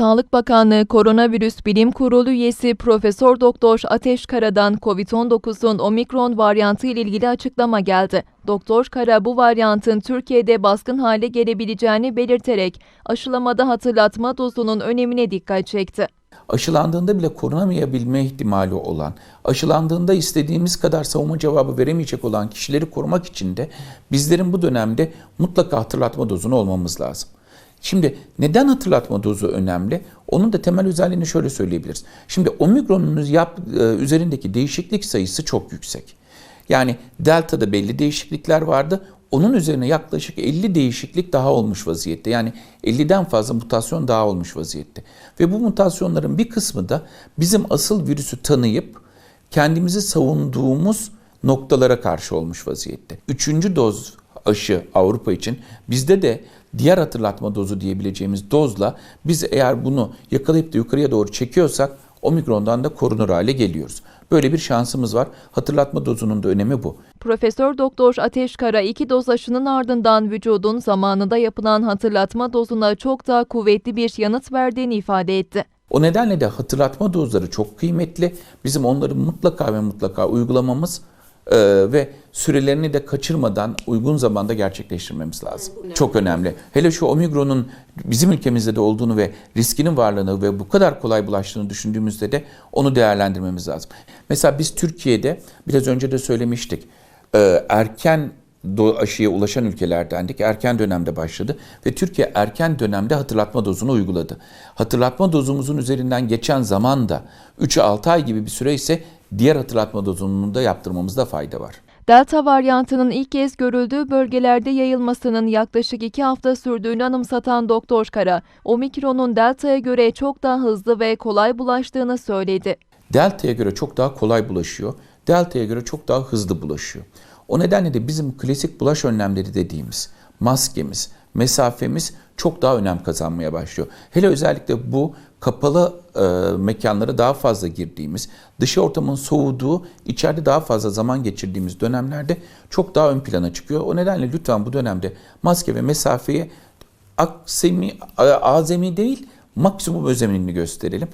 Sağlık Bakanlığı Koronavirüs Bilim Kurulu üyesi Profesör Doktor Ateş Kara'dan COVID-19'un omikron varyantı ile ilgili açıklama geldi. Doktor Kara bu varyantın Türkiye'de baskın hale gelebileceğini belirterek aşılamada hatırlatma dozunun önemine dikkat çekti. aşılandığında bile korunamayabilme ihtimali olan, aşılandığında istediğimiz kadar savunma cevabı veremeyecek olan kişileri korumak için de bizlerin bu dönemde mutlaka hatırlatma dozunu olmamız lazım. Şimdi neden hatırlatma dozu önemli? Onun da temel özelliğini şöyle söyleyebiliriz. Şimdi omikronun yap, e, üzerindeki değişiklik sayısı çok yüksek. Yani delta'da belli değişiklikler vardı. Onun üzerine yaklaşık 50 değişiklik daha olmuş vaziyette. Yani 50'den fazla mutasyon daha olmuş vaziyette. Ve bu mutasyonların bir kısmı da bizim asıl virüsü tanıyıp kendimizi savunduğumuz noktalara karşı olmuş vaziyette. Üçüncü doz aşı Avrupa için bizde de diğer hatırlatma dozu diyebileceğimiz dozla biz eğer bunu yakalayıp da yukarıya doğru çekiyorsak omikrondan da korunur hale geliyoruz. Böyle bir şansımız var. Hatırlatma dozunun da önemi bu. Profesör Doktor Ateş Kara iki doz aşının ardından vücudun zamanında yapılan hatırlatma dozuna çok daha kuvvetli bir yanıt verdiğini ifade etti. O nedenle de hatırlatma dozları çok kıymetli. Bizim onları mutlaka ve mutlaka uygulamamız e, ve sürelerini de kaçırmadan uygun zamanda gerçekleştirmemiz lazım. Çok önemli. Hele şu omikronun bizim ülkemizde de olduğunu ve riskinin varlığını ve bu kadar kolay bulaştığını düşündüğümüzde de onu değerlendirmemiz lazım. Mesela biz Türkiye'de biraz önce de söylemiştik. e, erken aşıya ulaşan ülkelerdendik. Erken dönemde başladı ve Türkiye erken dönemde hatırlatma dozunu uyguladı. Hatırlatma dozumuzun üzerinden geçen zaman da 3-6 ay gibi bir süre ise diğer hatırlatma dozunun da yaptırmamızda fayda var. Delta varyantının ilk kez görüldüğü bölgelerde yayılmasının yaklaşık iki hafta sürdüğünü anımsatan Doktor Kara, omikronun Delta'ya göre çok daha hızlı ve kolay bulaştığını söyledi. Delta'ya göre çok daha kolay bulaşıyor. Delta'ya göre çok daha hızlı bulaşıyor. O nedenle de bizim klasik bulaş önlemleri dediğimiz maskemiz, mesafemiz çok daha önem kazanmaya başlıyor. Hele özellikle bu kapalı e, mekanlara daha fazla girdiğimiz, dışı ortamın soğuduğu, içeride daha fazla zaman geçirdiğimiz dönemlerde çok daha ön plana çıkıyor. O nedenle lütfen bu dönemde maske ve mesafeye aksemi, azami değil, maksimum özenini gösterelim.